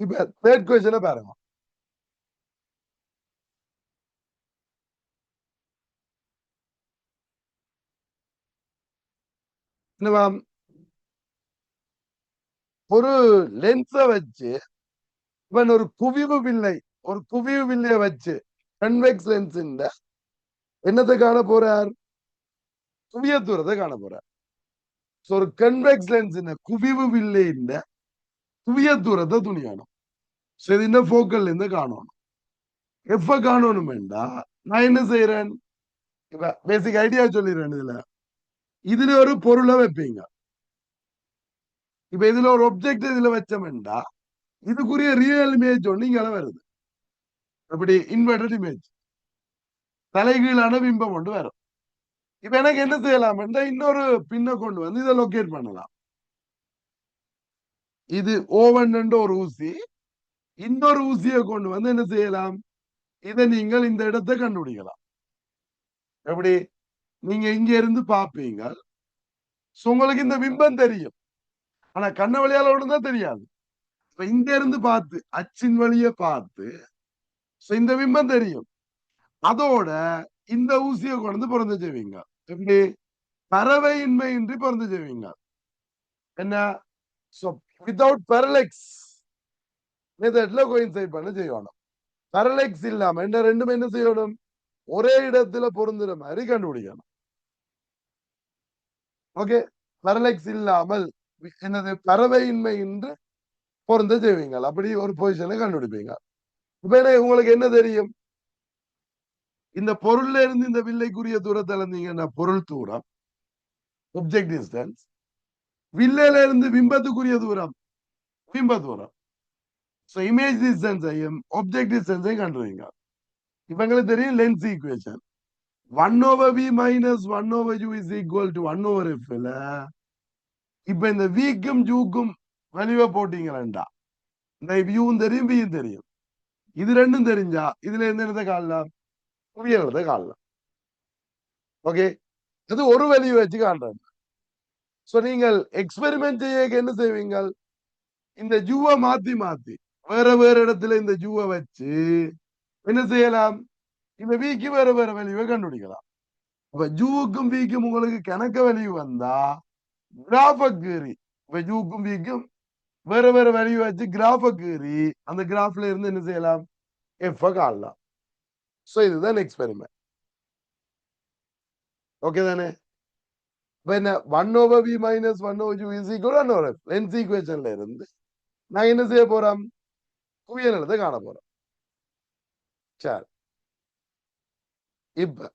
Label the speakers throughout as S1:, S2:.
S1: இப்ப தேர்ட் கொஸ்டினை பாருங்க என்னவா ஒரு லென்ஸ வச்சு இவன் ஒரு குவிவு வில்லை. ஒரு குவிவு வில்லைய வச்சு கன்வெக்ஸ் லென்ஸ் என்னத்தை காண போறார்? குவிய தூரத்தை காண போறார். ஒரு கன்வெக்ஸ் லென்ஸ் குவிவு வில்லை குவிய தூரத்தை துணியணும். சோ இது இந்த போக்கல்ல இருந்து காணணும். எப்ப காணணும் வேண்டா நான் என்ன செய்யறேன் இப்ப பேசிக் ஐடியா சொல்லிடுறேன் இதுல. இதுல ஒரு பொருளை வைப்பீங்க. இப்ப இதுல ஒரு ஒப்ஜெக்ட் இதுல வச்சோம்டா இதுக்குரிய ரியல் இமேஜ் ஒண்ணு இங்கே வருது. அப்படி இன்வெர்டட் இமேஜ் தலைகீழான பிம்பம் கொண்டு வரும். இப்ப எனக்கு என்ன செய்யலாம் இன்னொரு பின்ன கொண்டு வந்து இதை லொக்கேட் பண்ணலாம். இது ஓவன் ஒரு ஊசி. இன்னொரு ஊசியை கொண்டு வந்து என்ன செய்யலாம்? இதை நீங்கள் இந்த இடத்தை கண்டுபிடிக்கலாம். எப்படி? நீங்க இங்க இருந்து பாப்பீங்க So, உங்களுக்கு இந்த பிம்பம் தெரியும். ஆனா கண்ண வழியால ஒன்றுதான் தெரியாது. இப்ப இங்க இருந்து பார்த்து அச்சின் வழிய பார்த்து இந்த பிம்பம் தெரியும். அதோட இந்த ஊசியை கொண்டு பிறந்து செய்வீங்க. எப்படி? பறவையின்மை இன்றி பிறந்து செய்வீங்க. என்ன? வித்தவுட் பெரலெக்ஸ் மெத்தட்ல கோயின்சைட் பண்ண செய்யணும்? பெரலெக்ஸ் இல்லாம என்ன ரெண்டும் என்ன செய்யணும்? ஒரே இடத்துல பொருந்துற மாதிரி கண்டுபிடிக்கணும். ஓகே பெரலெக்ஸ் இல்லாமல் என்னது? பறவையின்மை என்று பொருந்த செய்வீங்க. அப்படி ஒரு பொசிஷனை கண்டுபிடிப்பீங்க. இப்ப என்ன உங்களுக்கு என்ன தெரியும்? இந்த பொருள்ல இருந்து இந்த வில்லைக்குரிய தூரத்துல இருந்தீங்கன்னா பொருள் தூரம். ஒப்ஜெக்ட் டிஸ்டன்ஸ் வில்லையில இருந்து பிம்பத்துக்குரிய தூரம். பிம்ப தூரம். ஸோ இமேஜ் டிஸ்டன்ஸையும் ஒப்ஜெக்ட் டிஸ்டன்ஸையும் கண்டுவீங்க இவங்களுக்கு தெரியும் lens equation one over v minus one over u is equal to one over எஃப்ல இப்ப இந்த விக்கும் ஜூக்கும் வலிவை போட்டீங்களா இந்த வியூவும் தெரியும் வியும் தெரியும். இது ரெண்டும் தெரிஞ்சா இதுல எந்த இடத்த காணலாம்? புவியறத காணலாம். ஓகே இது ஒரு வலியை வச்சு காண்றது சோ நீங்கள் எக்ஸ்பெரிமெண்ட் செய்ய என்ன செய்வீங்க இந்த ஜூவை மாத்தி மாத்தி. வேற வேற இடத்துல இந்த ஜூவை வச்சு என்ன செய்யலாம்? இந்த வீக்கு வேற வேற வலிவை கண்டுபிடிக்கலாம். அப்ப ஜூவுக்கும் வீக்கும் உங்களுக்கு கணக்க வலிவு வந்தா கிராஃப கீறி இப்ப ஜூக்கும் வீக்கும் வேற வேற வலிவை வச்சு கிராஃப கீறி அந்த கிராஃப்ல இருந்து என்ன செய்யலாம்? எஃப் காணலாம் சோ இதுதான் எக்ஸ்பெரிமெண்ட் ஓகே தானே? இப்ப என்ன one over v minus one over u is equal one over lens ஈக்குவேஷன்ல இருந்து நான் என்ன செய்ய போறோம்? குவியல் காண போறோம். சரி. இப்ப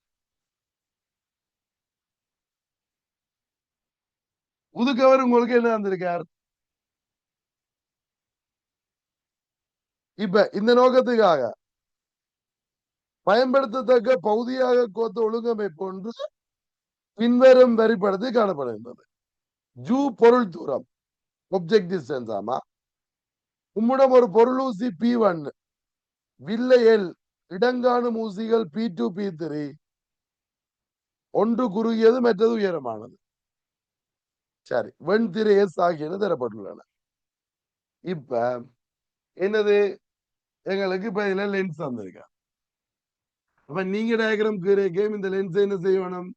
S1: உதுக்கவர் உங்களுக்கு என்ன வந்திருக்கார் இப்ப இந்த நோக்கத்துக்காக பயன்படுத்தத்தக்க பகுதியாக கோத்த ஒழுங்கமைப்பு ஒன்று பின்வரும் வரிப்படத்தில் காணப்படுகின்றது. ஜூ பொருள் தூரம். ஒப்ஜெக்ட் டிஸ்டன்ஸ் ஆமா? உம்மிடம் ஒரு பொருள் ஊசி பி ஒன் வில்லையல் இடங்காணும் ஊசிகள் பி டூ பி த்ரீ ஒன்று குறுகியது மற்றது உயரமானது. சரி வெண்திரை எஸ் ஆகியன தரப்பட்டுள்ளன. இப்ப என்னது? எங்களுக்கு இப்ப இதுல லென்ஸ் வந்திருக்கா அப்ப நீங்க டயக்ராம் கீரைக்கும் இந்த லென்ஸ் என்ன செய்யணும்?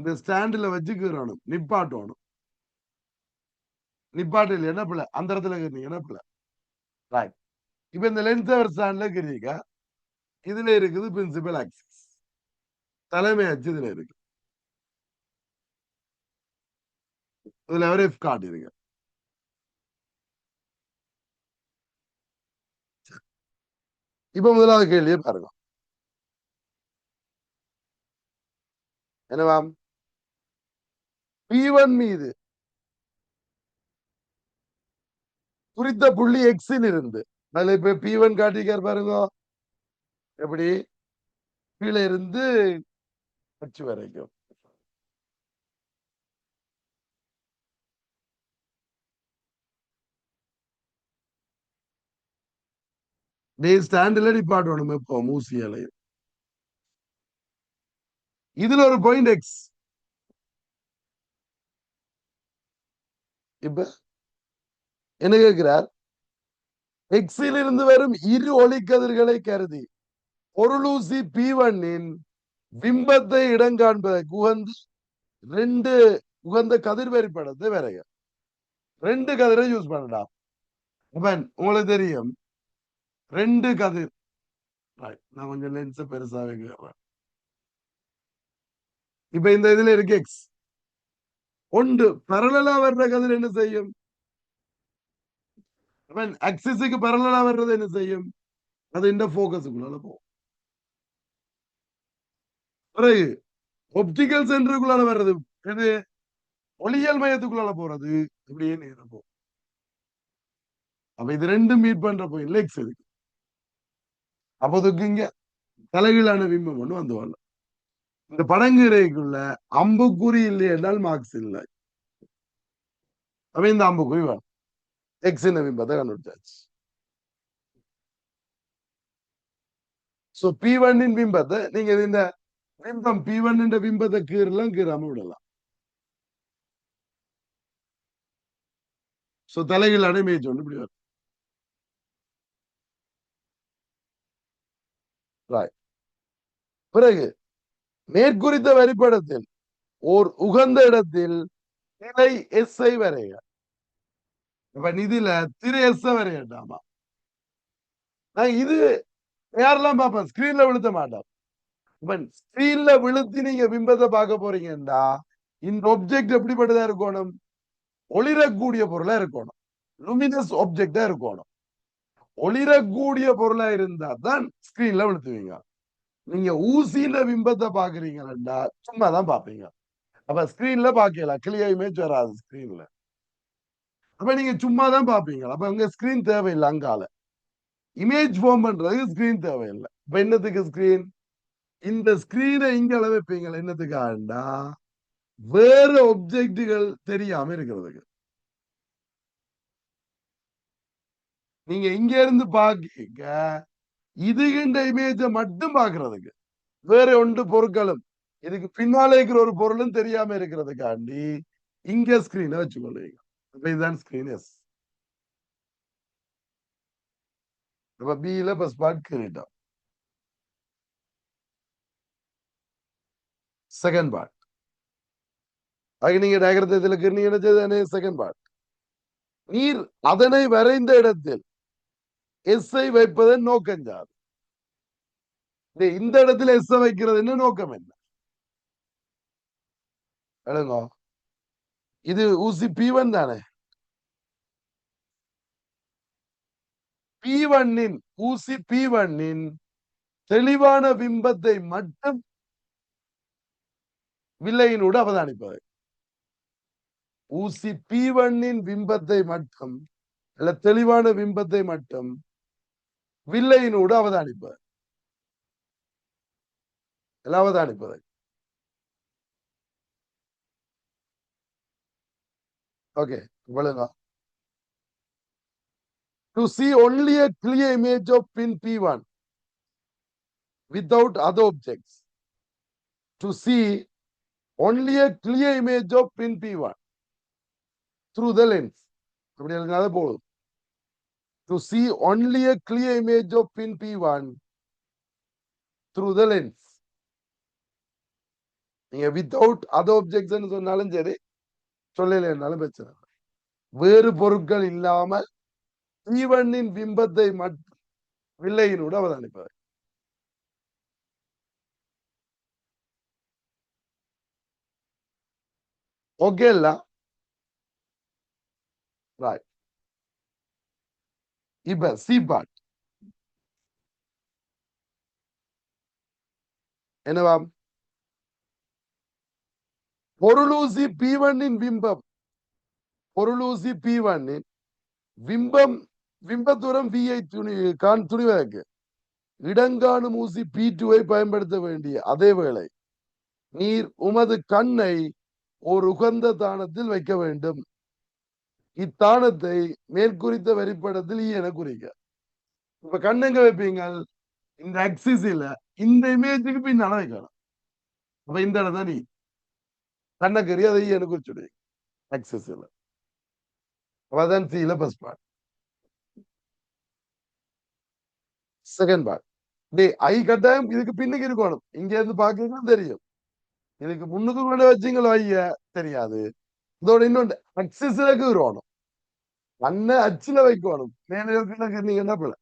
S1: இந்த ஸ்டாண்டில் வச்சு கீறணும் நிப்பாட்டணும். நிப்பாட்டு இல்லை என்ன பிள்ளை அந்த இடத்துல கீறீங்க என்ன பிள்ளை ரைட் இப்ப இந்த லென்ஸ் அவர் ஸ்டாண்ட்ல கீறீங்க இதுல இருக்குது பிரின்சிபல் ஆக்சிஸ் தலைமை அச்சு இதுல இருக்கு. இதுல அவர் எஃப் காட்டிருங்க. இப்ப முதலாவது கேள்வியை பாருங்க. என்னவாம்? P1 மீது குறித்த புள்ளி எக்ஸில் இருந்து அதுல இப்ப P1 காட்டிக்கார் பாருங்க. எப்படி? கீழே இருந்து அச்சு வரைக்கும். டே ஸ்டாண்டில் நிப்பாட்டணும் இப்போ மூசியாலையும். இதுல ஒரு பாயிண்ட் எக்ஸ் இப்ப என்ன கேட்கிறார்? எக்ஸில் இருந்து வரும் இரு ஒளிக்கதிர்களை கருதி பொருளூசி பி ஒன்னின் பிம்பத்தை இடம் காண்பதற்கு உகந்து ரெண்டு உகந்த கதிர் வரிப்படத்தை வரைக. ரெண்டு கதிரை யூஸ் பண்ணலாம். அப்பன் உங்களுக்கு தெரியும். ரெண்டு கதிர். நான் கொஞ்சம் லென்ஸ் பெருசா வைக்கிறேன். இப்ப இந்த இதுல இருக்கு எக்ஸ் ஒன்று பரலலா வர்ற கதிர் என்ன செய்யும்? அவன் அக்சிஸுக்கு பரலலா வர்றது என்ன செய்யும்? அது இந்த போக்கஸுக்குள்ளால போகும். பிறகு ஒப்டிக்கல் சென்டருக்குள்ளால வர்றது எது? ஒளியியல் மையத்துக்குள்ளால போறது. இப்படியே நேரம் போகும். அப்ப இது ரெண்டும் மீட் பண்ற போய் லெக்ஸ் இருக்கு. அப்போதுக்கு இங்க தலைகீழான பிம்பம் ஒண்ணு வந்து வரல. இந்த படங்குறைக்குள்ள அம்புக்குறி இல்லை என்றால் மார்க்ஸ் இல்லை. அப்ப இந்த அம்புக்குறி வேணும். எக்ஸ் என்ன கண்டுபிடிச்சாச்சு. சோ பி ஒன்னின் பிம்பத்தை நீங்க இந்த பிம்பம் பி ஒன் பிம்பத்தை கீறலாம் கீறாம விடலாம். சோ தலைகள் இமேஜ் ஒன்று இப்படி வரும். பிறகு மேற்குறித்த வரிப்படத்தில் ஓர் உகந்த இடத்தில் திரை எஸ் ஐ வரைய இப்ப நிதியில திரை எஸ் வரையட்டாமா? நான் இது யாரெல்லாம் பார்ப்பேன்? ஸ்கிரீன்ல விழுத்த மாட்டோம். இப்ப ஸ்கிரீன்ல விழுத்தி நீங்க பிம்பத்தை பார்க்க போறீங்கன்னா இந்த ஒப்ஜெக்ட் எப்படிப்பட்டதா இருக்கணும்? ஒளிரக்கூடிய பொருளா இருக்கணும். லுமினஸ் ஒப்ஜெக்டா இருக்கணும். ஒளிரக்கூடிய பொருளா இருந்தா தான் ஸ்கிரீன்ல விழுத்துவீங்க. நீங்க ஊசியில பிம்பத்தை பாக்குறீங்கன்னா சும்மா தான் பாப்பீங்க. அப்ப ஸ்கிரீன்ல பாக்கல கிளியர் இமேஜ் வராது ஸ்கிரீன்ல அப்ப நீங்க சும்மா தான் பாப்பீங்க. அப்ப அங்க ஸ்கிரீன் தேவையில்லை அங்கால. இமேஜ் ஃபார்ம் பண்றதுக்கு ஸ்கிரீன் தேவையில்லை. இப்ப என்னத்துக்கு ஸ்கிரீன் இந்த ஸ்கிரீனை இங்க அளவு என்னத்துக்காண்டா வேற ஒப்ஜெக்டுகள் தெரியாம இருக்கிறதுக்கு. நீங்க இங்க இருந்து பாக்க இதுகின்ற இமேஜ மட்டும் பாக்குறதுக்கு வேற ஒன்று பொருட்களும். இதுக்கு பின்னால இருக்கிற ஒரு பொருளும் தெரியாம இருக்கிறதுக்காண்டி இங்க ஸ்கிரீனை வச்சுக்கொள்வீங்க அப்ப இதுதான் ஸ்கிரீன் எஸ் அப்ப பியில பார்ட் கிரீட்டம் செகண்ட் பார்ட் ஆக நீங்க டயக்ரத்தை இதுல கிருணீங்க செகண்ட் பார்ட் நீர் அதனை வரைந்த இடத்தில் எஸ்ஐ வைப்பது நோக்கம் ஜாது இந்த இடத்துல எஸ் வைக்கிறது நோக்கம் என்ன? எழுங்க இது ஊசி பி ஒன் தானே? பி ஒன்னின் ஊசி பி ஒன்னின் தெளிவான பிம்பத்தை மட்டும் வில்லையினோடு அவதானிப்பது. ஊசி பி ஒன்னின் பிம்பத்தை மட்டும் அல்ல தெளிவான பிம்பத்தை மட்டும் வில்லையினோடு அவதானிப்பது அவதானிப்பது ஓகே இவ்வளவுங்க to see only a clear image of pin P1 without other objects. To see only a clear image of pin P1 through the lens. அப்படி எழுதினாத போதும் to see only a clear image of pin P1 through the lens. நீங்க without other objects சொன்னாலும் சரி சொல்லலைன்னாலும் பிரச்சனை வேறு பொருட்கள் இல்லாமல் ஜீவனின் பிம்பத்தை மட்டும் வில்லையினோடு அவதானிப்பது ஓகே இல்ல ரைட் இப்ப சீபாட் பார்ட் என்னவாம் பொருளூசி பி பிம்பம் பொருளூசி பி ஒன்னின் பிம்பம் பிம்பத்துரம் விஐ துணி கான் துணிவதற்கு இடங்காணும் ஊசி பி டூவை பயன்படுத்த வேண்டிய அதே வேளை நீர் உமது கண்ணை ஒரு உகந்த தானத்தில் வைக்க வேண்டும். இத்தானத்தை மேற்குறித்த வரிப்படத்தில் என குறிக்க இப்ப கண்ணெங்க வைப்பீங்க இந்த அக்சிஸ்ல இந்த இமேஜுக்கு பின்னால வைக்கணும். அப்ப இந்த இடம் தான் நீ கண்ணக்கறி அதை ஈயனு குறிச்சுடுவீங்க அக்சிஸ்ல அப்பதான் சீல பஸ் பாட் செகண்ட் பார்ட் டே ஐ கட்டாயம் இதுக்கு பின்னுக்கு இருக்கணும். இங்க இருந்து பாக்குறீங்கன்னா தெரியும். இதுக்கு முன்னுக்கு கொண்டு வச்சீங்களோ ஐய? தெரியாது. இதோட இன்னொன்று அக்சிஸ்ல கீறணும் கண்ணை அச்சுல வைக்கணும் மேலே இருக்கிற நீங்க என்ன பிள்ளை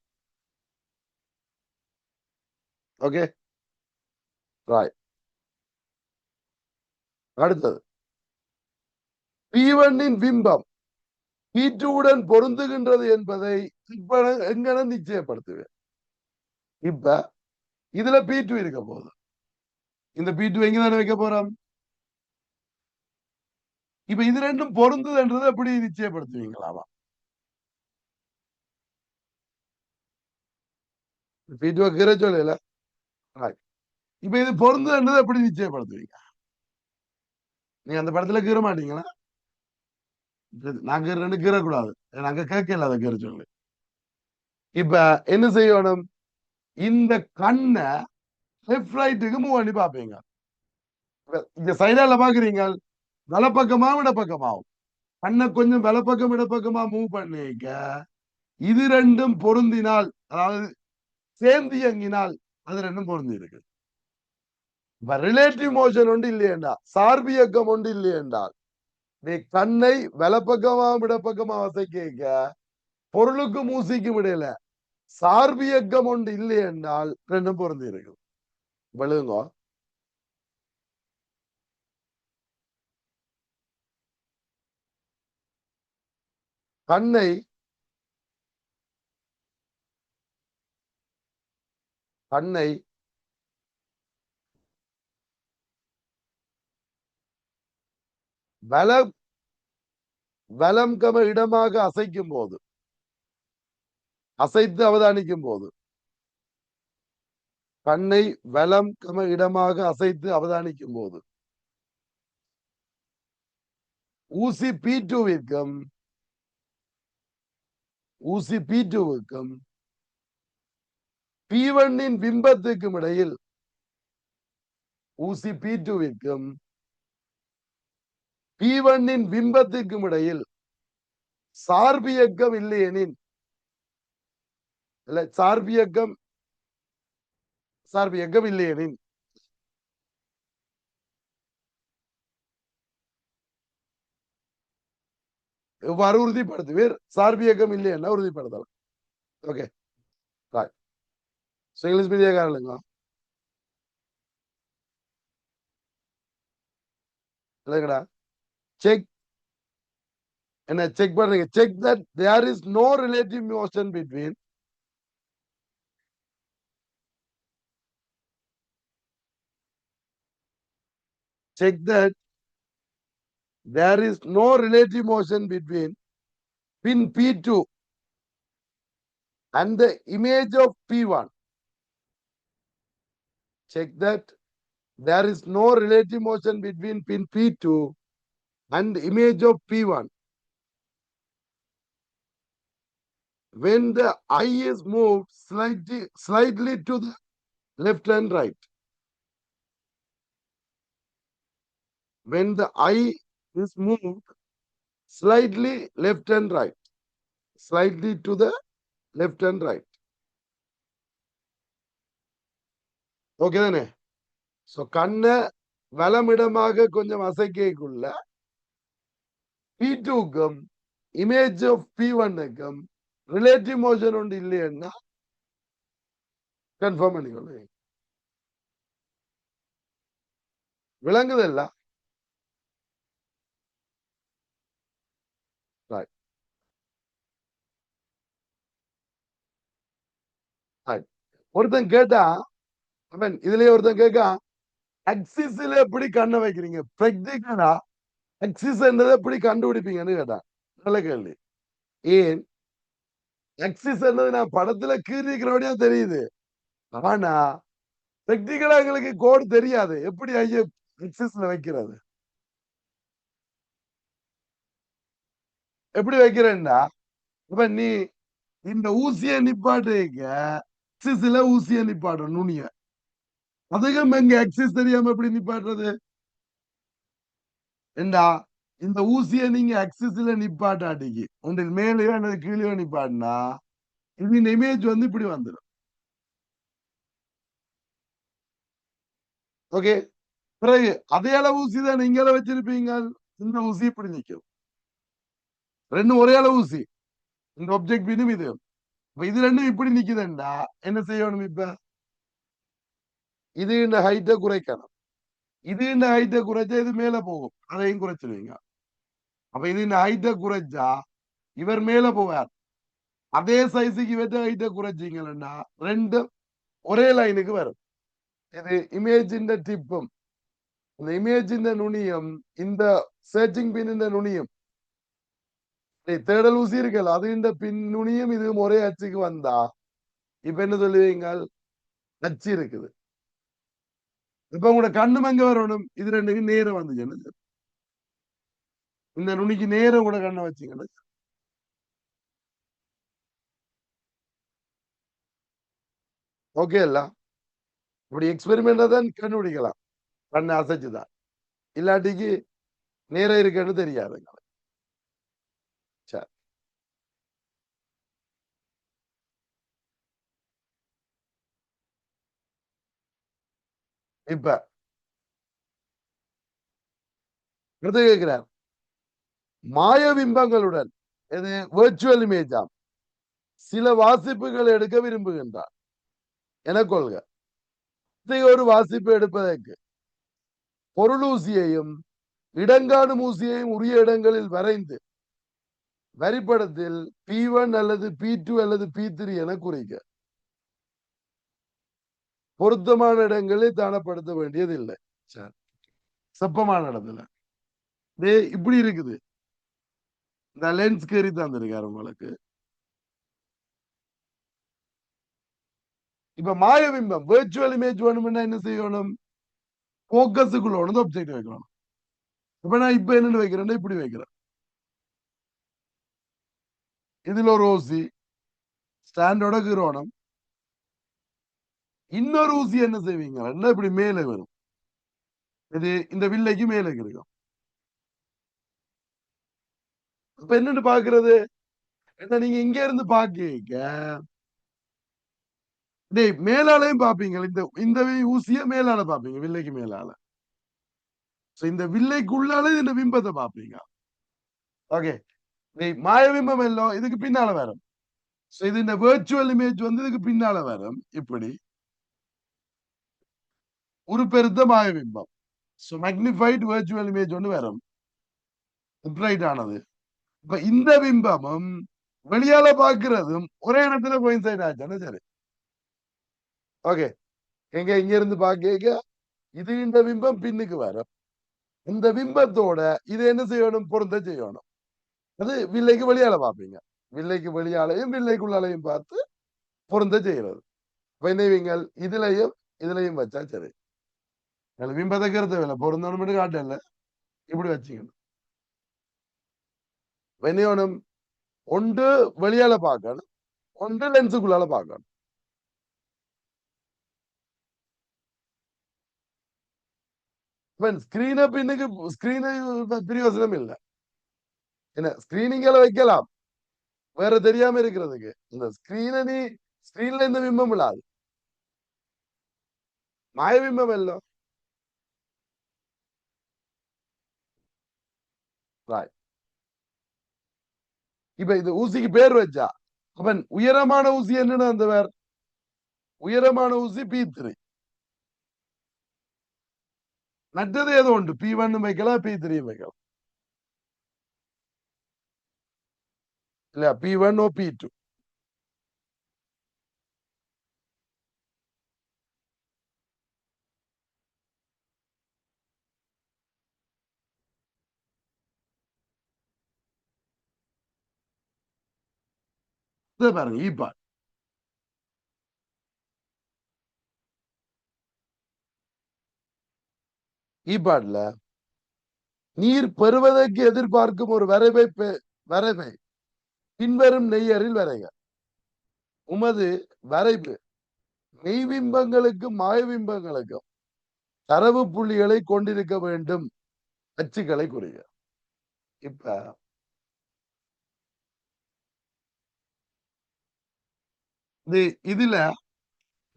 S1: ஓகே ராய் அடுத்தது பீவனின் பிம்பம் டூவுடன் பொருந்துகின்றது என்பதை இப்ப எங்கன நிச்சயப்படுத்துவேன் இப்ப இதுல பி டூ இருக்க போகுது இந்த பீட்டு எங்க தானே வைக்க போறோம் இப்ப இது ரெண்டும் பொருந்ததுன்றது எப்படி நிச்சயப்படுத்துவீங்களாவா பீட்டு வைக்கிற சொல்லல இப்ப இது பொருந்ததுன்றது எப்படி நிச்சயப்படுத்துவீங்க? நீங்க அந்த படத்துல கீற மாட்டீங்களா? நாங்க ரெண்டு கீற கூடாது நாங்க கேட்கல அதை கீற சொல்லு இப்ப என்ன செய்யணும்? இந்த கண்ணை லெஃப்ட் ரைட்டுக்கு மூவ் பண்ணி பாப்பீங்க இங்க சைடால பாக்குறீங்க வலப்பக்கமாவும் இடப்பக்கமாவும். கண்ணை கொஞ்சம் வலப்பக்கம் இடப்பக்கமா மூவ் பண்ணிக்க. இது ரெண்டும் பொருந்தினால் அதாவது சேர்ந்து இயங்கினால் அது ரெண்டும் பொருந்தி இருக்கு இப்ப ரிலேட்டிவ் மோஷன் ஒன்று இல்லையண்டா சார்பியக்கம் ஒன்று இல்லையென்றால் நீ கண்ணை வலப்பக்கமாவும் இடப்பக்கமா வசைக்க பொருளுக்கு மூசிக்கும் இடையில சார்பியக்கம் ஒன்று இல்லை என்றால் ரெண்டும் பொருந்தி இருக்கு விழுங்கோ கண்ணை கண்ணை வலம் வலம் கம இடமாக அசைக்கும் போது அசைத்து அவதானிக்கும் போது கண்ணை வலம் கம இடமாக அசைத்து அவதானிக்கும் போது ஊசி பி டூவிற்கும் ஊசி பி டூவுக்கும் பி ஒன்னின் பிம்பத்துக்கும் இடையில் ஊசி பி டூவிற்கும் பி ஒன்னின் பிம்பத்துக்கும் இடையில் சார்பியக்கம் இல்லையெனின் இல்ல சார்பியக்கம் சார்பியக்கம் இல்லையெனின் எவ்வாறு உறுதிப்படுத்துவீர். சார்பியக்கம் இல்லை என்ன உறுதிப்படுத்தலாம். ஓகே ராய் இங்கிலீஷ் மீடியாக்காரலுங்க இல்லைங்கடா. செக் என்ன செக் பண்றீங்க check that there is no relative motion between check that there is no relative motion between pin P2 and the image of P1. Check that there is no relative motion between pin P2 and the image of P1. When the eye is moved slightly, slightly to the left and right. when the eye is moved slightly left and right, slightly to the left and right. Okay தானே? So கண்ணை வலமிடமாக கொஞ்சம் அசைக்கக்குள்ள P டூக்கும் image of P ஒன்னுக்கும் relative motion ஒன்று இல்லைன்னா confirm பண்ணிக்கொள்ளுங்க விளங்குதல்ல ஒருத்தன் கேட்டா அவன் இதுலயே ஒருத்தன் கேட்கா அக்சிஸ்ல எப்படி கண்ணை வைக்கிறீங்க? பிரெக்டிக்கலா அக்சிஸ் என்றதை எப்படி கண்டுபிடிப்பீங்கன்னு கேட்டான் நல்ல கேள்வி. ஏன்? அக்சிஸ் என்றது நான் படத்துல கீறிக்கிறபடியா தெரியுது. ஆனா பிரெக்டிக்கலா எங்களுக்கு கோடு தெரியாது. எப்படி ஐயோ அக்சிஸ்ல வைக்கிறது? எப்படி வைக்கிறேன்னா இப்ப நீ இந்த ஊசிய நிப்பாட்டுக்க எக்ஸஸ்ல ஊசிய நிப்பாடுறோம் நுனிய. அதுக்கும் எங்க எக்ஸஸ் தெரியாம எப்படி நிப்பாடுறது ஏண்டா இந்த ஊசிய நீங்க எக்ஸஸ்ல நிப்பாட்டாட்டிக்கு ஒன்றில் மேலேயோ அல்லது கீழேயோ நிப்பாட்டினா இந்த இமேஜ் வந்து இப்படி வந்துடும் ஓகே பிறகு அதே அளவு ஊசி தான் நீங்கள வச்சிருப்பீங்க? இந்த ஊசி இப்படி நிற்கும் ரெண்டு ஒரே அளவு ஊசி. இந்த ஒப்ஜெக்ட் பின்னும் இது. இது ரெண்டும் இப்படி நிக்குதுண்டா? என்ன செய்யணும் இப்ப? இது இந்த ஹைட்டை குறைக்கணும். இது இந்த ஹைட்டை குறைச்சா இது மேல போகும். அதையும் குறைச்சிருவீங்க அப்ப இது இந்த ஹைட்டை குறைச்சா இவர் மேல போவார். அதே சைஸுக்கு இவற்ற ஹைட்டை குறைச்சிங்கன்னா ரெண்டும் ஒரே லைனுக்கு வரும். இது இமேஜின் டிப்பும் இந்த இமேஜின் நுனியும் இந்த சர்ச்சிங் பின் இந்த நுனியும் தேடல் ஊசி இருக்கல அது இந்த பின் நுனியும் இதுவும் ஒரே அச்சுக்கு வந்தா இப்ப என்ன சொல்லுவீங்க? அச்சு இருக்குது. இப்ப உங்களோட கண்ணும் எங்க வரணும்? இது ரெண்டுக்கு நேரம் வந்துச்சு இந்த நுனிக்கு நேரம் கூட கண்ணை வச்சுக்கணும் ஓகே இல்ல இப்படி எக்ஸ்பெரிமெண்டா தான் கண்டுபிடிக்கலாம். கண்ணை அசைச்சுதான். இல்லாட்டிக்கு நேரம் இருக்குன்னு தெரியாதுங்க சரி இப்ப அடுத்து கேட்கிறார் மாய பிம்பங்களுடன் இது வேர்ச்சுவல் இமேஜாம் சில வாசிப்புகள் எடுக்க விரும்புகின்றார். என கொள்க. ஒரு வாசிப்பு எடுப்பதற்கு பொருளூசியையும் இடங்காடு ஊசியையும் உரிய இடங்களில் வரைந்து வரிப்படத்தில் பி ஒன் அல்லது பி டூ அல்லது பி த்ரீ என குறிக்க. பொருத்தமான இடங்களில் தானப்படுத்த வேண்டியது இல்லை சார். சப்பமான இடத்துல. டே இப்படி இருக்குது. இந்த லென்ஸ் கேரி தந்திருக்காரு உங்களுக்கு. இப்ப மாயபிம்பம் வேர்ச்சுவல் இமேஜ் வேணும்னா என்ன செய்யணும்? போக்கஸுக்குள்ள ஒன்று ஒப்ஜெக்ட் வைக்கணும். இப்ப நான் இப்ப என்னன்னு வைக்கிறேன்னா இப்படி வைக்கிறேன். இதுல ஒரு ஓசி ஸ்டாண்டோட கிரோணம் இன்னொரு ஊசி என்ன செய்வீங்க? என்ன இப்படி மேலே வரும். இது இந்த வில்லைக்கு மேலே இருக்கும். இப்ப என்னன்னு பாக்குறது என்ன நீங்க இங்க இருந்து பாக்க டேய் மேலாலையும் பாப்பீங்க இந்த இந்த ஊசிய மேலால பாப்பீங்க வில்லைக்கு மேலால. இந்த வில்லைக்குள்ளால இந்த பிம்பத்தை பாப்பீங்க ஓகே மாய பிம்பம் எல்லாம் இதுக்கு பின்னால வரும். இது இந்த வேர்ச்சுவல் இமேஜ் வந்து இதுக்கு பின்னால வரும். இப்படி. ஒரு பெருத்த மாய பிம்பம். ஸோ மேக்னிஃபைட் வேர்ச்சுவல் இமேஜ் ஒன்று வரும். பிரைட் ஆனது. இப்ப இந்த பிம்பமும் வெளியால பாக்குறதும் ஒரே இடத்துல கோயின்சைட் ஆச்சானே சரி. ஓகே எங்க இங்க இருந்து பாக்க இது இந்த பிம்பம் பின்னுக்கு வரும். இந்த பிம்பத்தோட இது என்ன செய்யணும்? பொருந்த செய்யணும். அது வில்லைக்கு வெளியால பார்ப்பீங்க. வில்லைக்கு வெளியாலையும் வில்லைக்குள்ளாலையும் பார்த்து பொருந்த செய்யறது. வைந்தவிங்கள் இதுலயும் இதுலயும் வச்சா சரி. பிம்பத்தை கருத்தவில்லை பொருந்தணும் மட்டும் காட்டல இப்படி வச்சுக்கணும் வெனியோனும் ஒன்று வெளியால பார்க்கணும் ஒன்று லென்ஸுக்குள்ளால பார்க்கணும் ஸ்கிரீனை பின்னுக்கு ஸ்கிரீனை பிரியோசனம் இல்லை என்ன ஸ்கிரீனிங்ல வைக்கலாம் வேற தெரியாம இருக்கிறதுக்கு இந்த ஸ்கிரீனை நீ ஸ்கிரீன்ல இந்த பிம்பம் இல்லாது மாய பிம்பம் எல்லாம் இப்ப இந்த ஊசிக்கு பேர் வச்சா. அவன் உயரமான ஊசி என்னன்னு அந்த வேர் உயரமான ஊசி பி த்ரீ நட்டது ஏதோ உண்டு? பி ஒன் வைக்கலாம் பி த்ரீ வைக்கலாம் இல்ல பி ஒன் ஓ பி டூ பாருங்க ஈபாட் ஈபாட்ல நீர் பெறுவதற்கு எதிர்பார்க்கும் ஒரு வரைவை வரைவை. பின்வரும் நெய்யரில் வரைக. உமது வரைவு. மெய்பிம்பங்களுக்கும் மாயபிம்பங்களுக்கும் தரவு புள்ளிகளை கொண்டிருக்க வேண்டும். அச்சுக்களை குறிக. இப்ப இது இதுல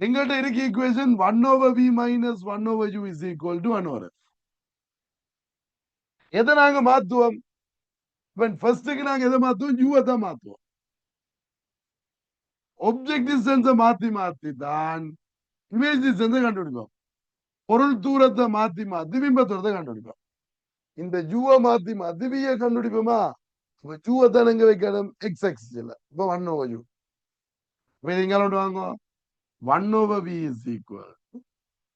S1: எங்கள்கிட்ட இருக்க equation one over v minus one over u is equal to one over எதை நாங்க மாத்துவோம்? ஃபர்ஸ்டுக்கு நாங்க எதை மாத்துவோம்? யூவை தான் மாத்துவோம். ஒப்ஜெக்ட் டிஸ்டன்ஸை மாத்தி மாத்தி தான் இமேஜ் டிஸ்டன்ஸை கண்டுபிடிப்போம். பொருள் தூரத்தை மாத்தி மாத்தி பிம்ப தூரத்தை கண்டுபிடிப்போம். இந்த ஜூவை மாத்தி மாத்தி வியை கண்டுபிடிப்போமா? இப்ப ஜூவை தான் எங்க வைக்கணும்? எக்ஸ் எக்ஸ் இல்ல இப்ப ஒன் ஓவர் யூ இப்ப நீங்க வாங்க one over v is equal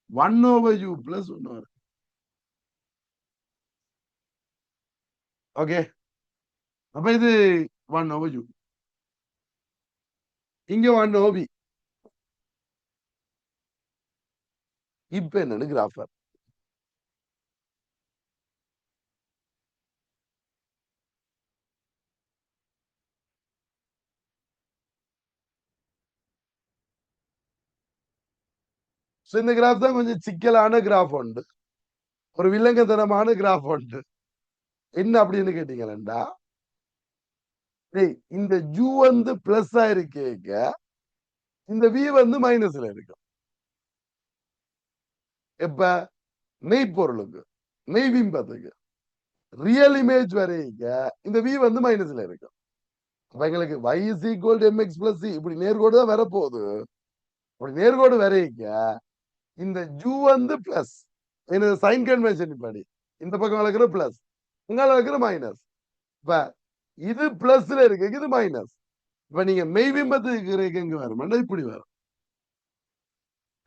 S1: one over u plus one over okay அப்ப இது ஒன் ஓவர் யூ இங்க ஒன் ஓபி இப்ப என்னன்னு கிராஃபர் இந்த கிராஃப் தான் கொஞ்சம் சிக்கலான கிராஃப் உண்டு. ஒரு வில்லங்கத்தனமான கிராஃப் உண்டு. என்ன அப்படின்னு கேட்டீங்களா இந்த ஜூ வந்து பிளஸ் ஆயிருக்கேக்க இந்த வி வந்து மைனஸ்ல இருக்கும் எப்ப? மெய்ப்பொருளுக்கு. மெய்பிம்பத்துக்கு. ரியல் இமேஜ் வரைக்க இந்த வி வந்து மைனஸ்ல இருக்கும் அப்ப எங்களுக்கு y is equal to mx plus c இப்படி நேர்கோடு தான் வரப்போகுது. அப்படி நேர்கோடு வரைக்க இந்த ஜூ வந்து பிளஸ் என்னது சைன் கன்வென்ஷன் படி இந்த பக்கம் வளர்க்குற பிளஸ் உங்களால் வளர்க்குற மைனஸ் இப்போ இது பிளஸ்ல இருக்கு இது மைனஸ் இப்ப நீங்க மெய்பிம்பத்துக்கு இங்க வரும். இப்படி வரும்?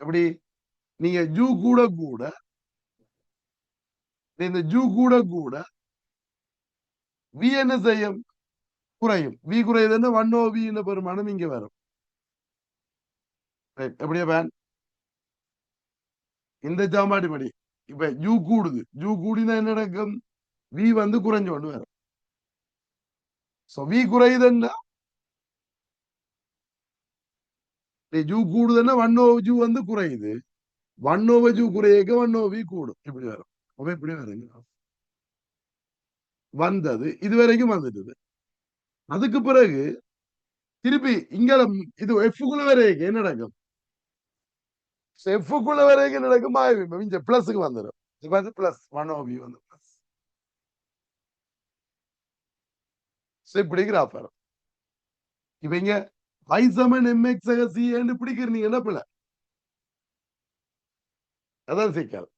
S1: அப்படி நீங்க ஜூ கூட கூட இந்த ஜூ கூட கூட வி என்ன செய்யும்? குறையும். வி குறையுதுன்னா ஒன் ஓ வி பெருமானம் இங்க வரும். எப்படியா பேன் இந்த ஜாமாடி படி இப்ப ஜூ கூடுது. ஜூ கூடினா என்ன நடக்கும்? வி வந்து குறைஞ்சு கொண்டு வரும். சோ வி குறையுதுன்னா ஜூ கூடுதுன்னா ஒன் ஓ ஜூ வந்து குறையுது. ஒன் ஓவர் ஜூ குறையக்க ஒன் ஓ வி கூடும். இப்படி வரும். அப்ப இப்படி வருங்க. வந்தது. இது வரைக்கும் வந்துட்டது. அதுக்கு பிறகு திருப்பி இங்க இது எஃப்குள்ள வரைக்கும் என்ன நடக்கும்? செஃப்புக்குள்ள வரைக்கும் நடக்குமா? மாயவிம்பம் பிளஸுக்கு வந்துடும் இது வந்து பிளஸ் ஒன் ஓ வி வந்து பிளஸ் இப்படி கிராஃப் வரும் இப்ப எம்எக்ஸ் ஐ சமன் எம்எக்ஸ் சின்னு பிடிக்கிறீங்கன்னா பிள்ளை அதான் சிக்கல்.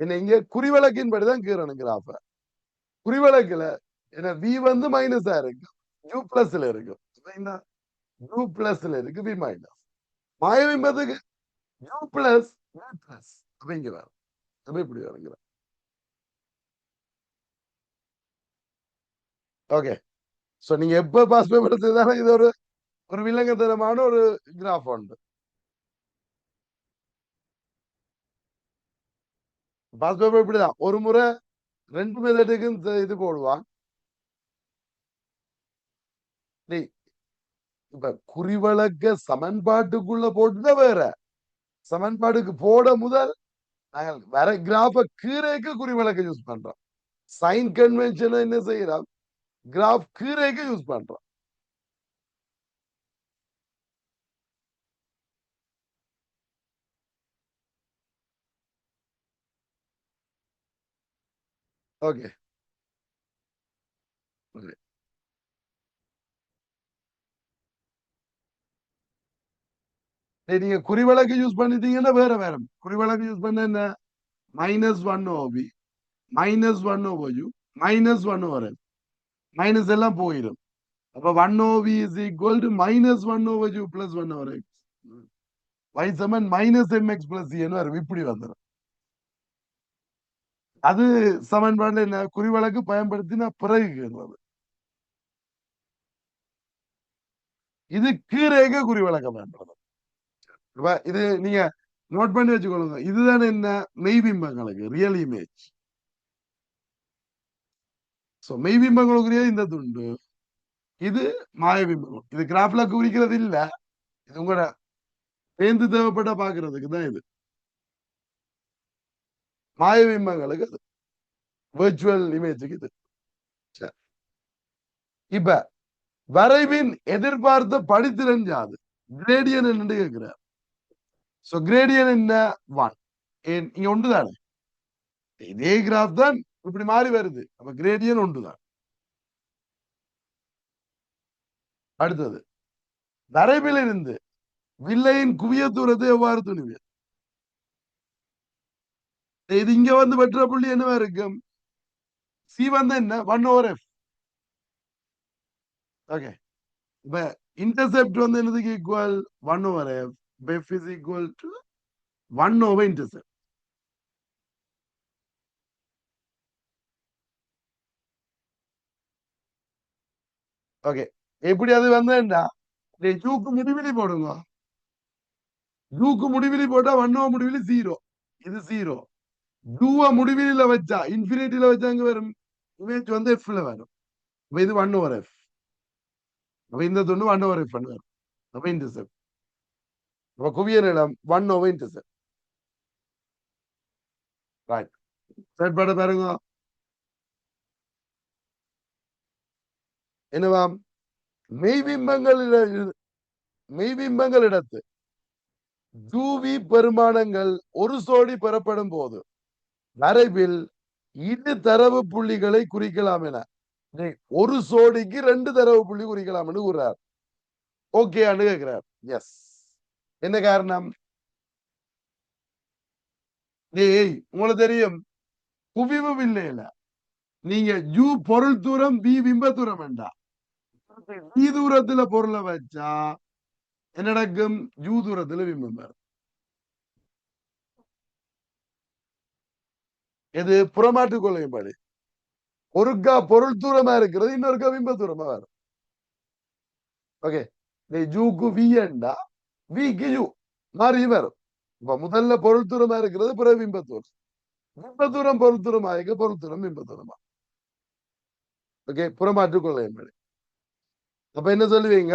S1: என்ன இங்க குறிவிளக்கின் படிதான் கீறணும் கிராஃப குறிவழக்குல என்ன வி வந்து மைனஸா இருக்கு. யூ பிளஸ்ல இருக்கு. யூ பிளஸ்ல இருக்கு வி மைனஸ் மாயவிம்பத்துக்கு யூ பிளஸ் யூ பிளஸ் அப்படிங்கிறார். இங்க இப்படி வருங்கிற ஓகே சோ நீங்க எப்ப பாஸ் பேப்பர் எடுத்ததாலும் இது ஒரு ஒரு வில்லங்கத்தனமான ஒரு கிராஃப் உண்டு. பாஸ் பேப்பர் இப்படிதான். ஒரு முறை ரெண்டு மெதடுக்கும் இது போடுவான். இப்ப குறிவழக்க சமன்பாட்டுக்குள்ள போட்டுதான் வேற. சமன்பாடுக்கு போட முதல் நாங்கள் வேற கிராஃப கீரைக்கு குறிவிளக்க யூஸ் பண்றோம். சைன் கன்வென்ஷன் என்ன செய்யறோம்? கிராஃப் கீரைக்கு யூஸ் பண்றோம். ஓகே நீங்க குறிவிளக்கு யூஸ் பண்ணிட்டீங்கன்னா வேற வேற. குறிவிளக்கு யூஸ் பண்ண என்ன? Minus one OP minus one over u minus one over minus எல்லாம் போயிடும் அப்ப one ஓவி is equal to minus one over u plus one over x y Saman minus m x plus வரும் இப்படி வந்துடும் அது சமன்பாடுல என்ன? குறிவழக்கு பயன்படுத்தினா பிறகு கேட்கிறது இது கீரேக குறிவழக்க பயன்படுத்தும் இது நீங்க நோட் பண்ணி வச்சுக்கொள்ளுங்க இதுதான் என்ன மெய்பிம்பங்களுக்கு ரியல் இமேஜ் சோ மெய்பிம்பங்களுக்குரிய இந்த துண்டு இது மாயபிம்பங்கள் இது கிராஃப்ல குறிக்கிறது இல்ல. இது உங்களோட சேர்ந்து தேவைப்பட்ட பாக்குறதுக்கு தான் இது. மாயபிம்பங்களுக்கு அது விர்ச்சுவல் இமேஜுக்கு இது. இப்ப வரைவின் எதிர்பார்த்த படித்திறன் யாது? கிரேடியன் என்று கேட்கிறார் ஸோ கிரேடியன் என்ன ஒன் இங்க ஒன்று தானே? இதே கிராஃப் தான் இப்படி மாறி வருது. அப்ப கிரேடியன் ஒன்று தான். அடுத்தது. வரைவில் இருந்து வில்லையின் குவிய தூரத்தை எவ்வாறு துணிவு இது இங்க வந்து வெற்ற புள்ளி என்னவா இருக்கும்? சி வந்து என்ன? ஒன் ஓவர் எஃப் ஓகே இப்ப இன்டர்செப்ட் வந்து என்னதுக்கு equal one over f f is equal to one over intercept okay எப்படி அது வந்தேன்டா ஜூக்கு முடிவிலி போடுங்க. ஜூக்கு முடிவிலி போட்டா ஒன்னோ ஓவர் முடிவிலி ஜீரோ இது ஜீரோ டூவ முடிவிலில வச்சா இன்ஃபினிட்டியில வச்சா இங்க வரும்? இமேஜ் வந்து எஃப்ல வரும். அப்ப இது ஒன் ஓவர் எஃப் அப்ப இந்த துண்டு ஒன் ஓவர் எஃப் வரும். அப்ப இன்டர்செப்ட் அப்ப குவிய நிலம் ஒன் ஓவர் இன்டர்செப்ட் ரைட் செயற்பாடு பாருங்க. என்னவாம் மெய்பிம்பங்கள் மெய்பிம்பங்கள் இடத்து ஜூவி பெருமானங்கள் ஒரு சோடி பெறப்படும் போது வரைவில் இரு தரவு புள்ளிகளை குறிக்கலாம் என. ஒரு சோடிக்கு ரெண்டு தரவு புள்ளி குறிக்கலாம் என்று கூறுறார். ஓகே கேட்கிறார் எஸ் என்ன காரணம்? டேய் உங்களுக்கு தெரியும். குவிவு இல்லையில நீங்க யூ பொருள் தூரம் பி பிம்ப தூரம் வேண்டாம் பி தூரத்துல பொருளை வச்சா என்ன நடக்கும்? யூ தூரத்துல பிம்பம் வரும். எது? புறமாற்று கொள்கைப்படி ஒருக்கா பொருள் தூரமா இருக்கிறது இன்னொருக்கா பிம்ப தூரமா வரும். ஓகே. ஜூக்கு வி என்றா மாறி வரும் இப்ப முதல்ல பொருள் தூரமா இருக்கிறது பிறகு பிம்ப பிம்பத்தூரம் பொருள் தூரமா இருக்க பொருள் தூரம் பிம்பத்தூரமா ஓகே புறமாற்று கொள்கைப்படி அப்ப என்ன சொல்லுவீங்க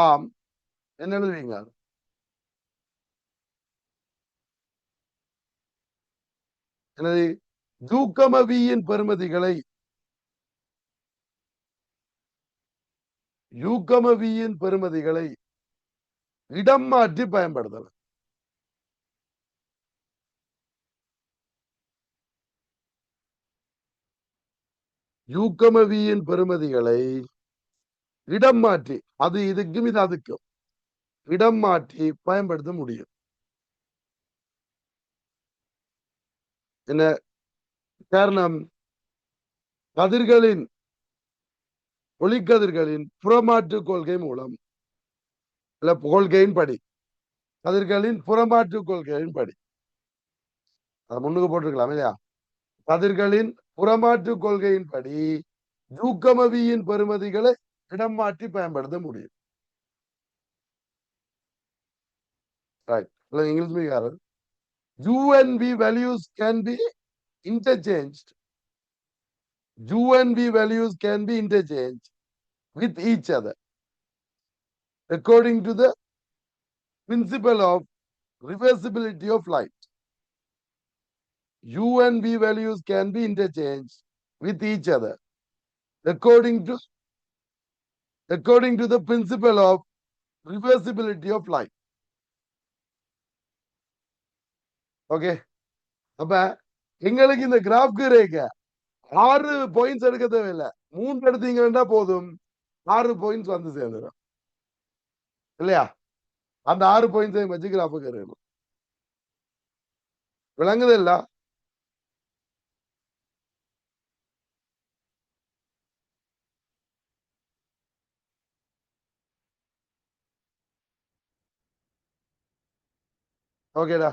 S1: ஆம் என்ன எழுதுவீங்க எனது யூக்கமவியின் பெருமதிகளை யூக்கமவியின் பெருமதிகளை இடம் மாற்றி பயன்படுத்தலாம். யூக்கமவியின் பெருமதிகளை இடம் மாற்றி அது இதுக்கும் இது அதுக்கும் இடம் மாற்றி பயன்படுத்த முடியும். என்ன? காரணம் கதிர்களின் ஒளிக்கதிர்களின் புறமாற்று கொள்கை மூலம் இல்ல கொள்கையின் படி. கதிர்களின் புறமாற்று கொள்கையின் படி. அதை முன்னுக்கு போட்டிருக்கலாம் இல்லையா? கதிர்களின் புறமாற்று கொள்கையின் படி ஜூக்கமவியின் பெறுமதிகளை இடம் மாற்றி பயன்படுத்த முடியும். இங்கிலீஷ் மீகாரர் U and v values can be interchanged. U and V values can be interchanged with each other. According to the principle of reversibility of light. U and V values can be interchanged with each other according to according to the principle of reversibility of light. Okay அப்ப எங்களுக்கு இந்த கிராஃப்க்கு ரேக்க ஆறு points எடுக்க தேவையில்லை மூன்று எடுத்தீங்கன்னா போதும் ஆறு பாயிண்ட்ஸ் வந்து சேர்ந்துடும் இல்லையா? அந்த ஆறு பாயிண்ட்ஸையும் வச்சு கிராஃபுக்கு விளங்குது இல்ல? ஓகேடா